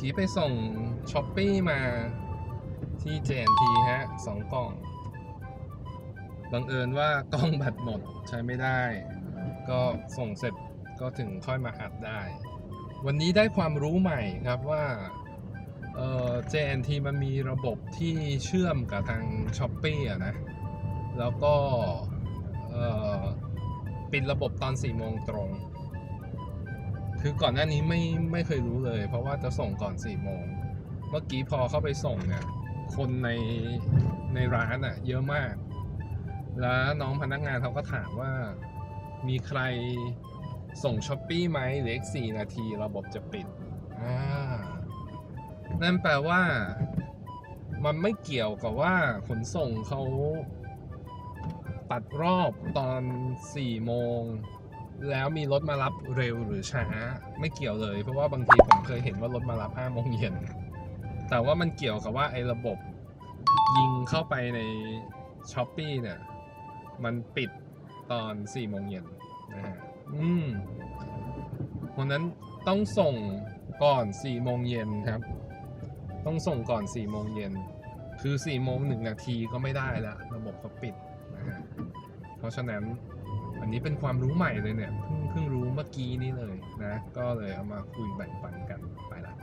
กี้ไปส่งช้อปปี้มาที่ JNT ฮะสองกล่อง บังเอิญว่ากล้องแบตรหมดใช้ไม่ได้ ก็ส่งเสร็จก็ถึงค่อยมาอัดได้ วันนี้ได้ความรู้ใหม่ครับว่าเอ่อ JNT มันมีระบบที่เชื่อมกับทาง s h อ p e e อะนะ แล้วก็ปิดระบบตอน 4 โมงตรง คือก่อนหน้านี้ไม่ไม่เคยรู้เลย เพราะว่าจะส่งก่อน4โมง เมื่อกี้พอเข้าไปส่งเนี่ย คนในในร้านอะเยอะมาก แล้วน้องพนักงานเขาก็ถามว่ามีใครส่งช้อปปี้ไหมเหลืออีก4นาทีระบบจะปิดอ่านั่นแปลว่า มันไม่เกี่ยวกับว่าขนส่งเขาตัดรอบตอน4โมง แล้วมีรถมารับเร็วหรือช้า ไม่เกี่ยวเลย เพราะว่าบางทีผมเคยเห็นว่ารถมารับ5โมงเย็นแต่ว่ามันเกี่ยวกับว่าไอ้ระบบยิงเข้าไปในช้อปปีเนี่ย มันปิดตอน4โมงเย็นนะฮะอืมเพราะนั้นต้องส่งก่อน4โมงเย็นครับ ต้องส่งก่อน4โมงเย็นคือ4โมง1นาทีก็ไม่ได้แล้วระบบเขาปิดนะฮะเพราะฉะนั้น อันนี้เป็นความรู้ใหม่เลยเนี่ยเพิ่งเพิ่งรู้เมื่อกี้นี้เลยนะ ก็เลยเอามาคุยแบ่งปันกันไปละ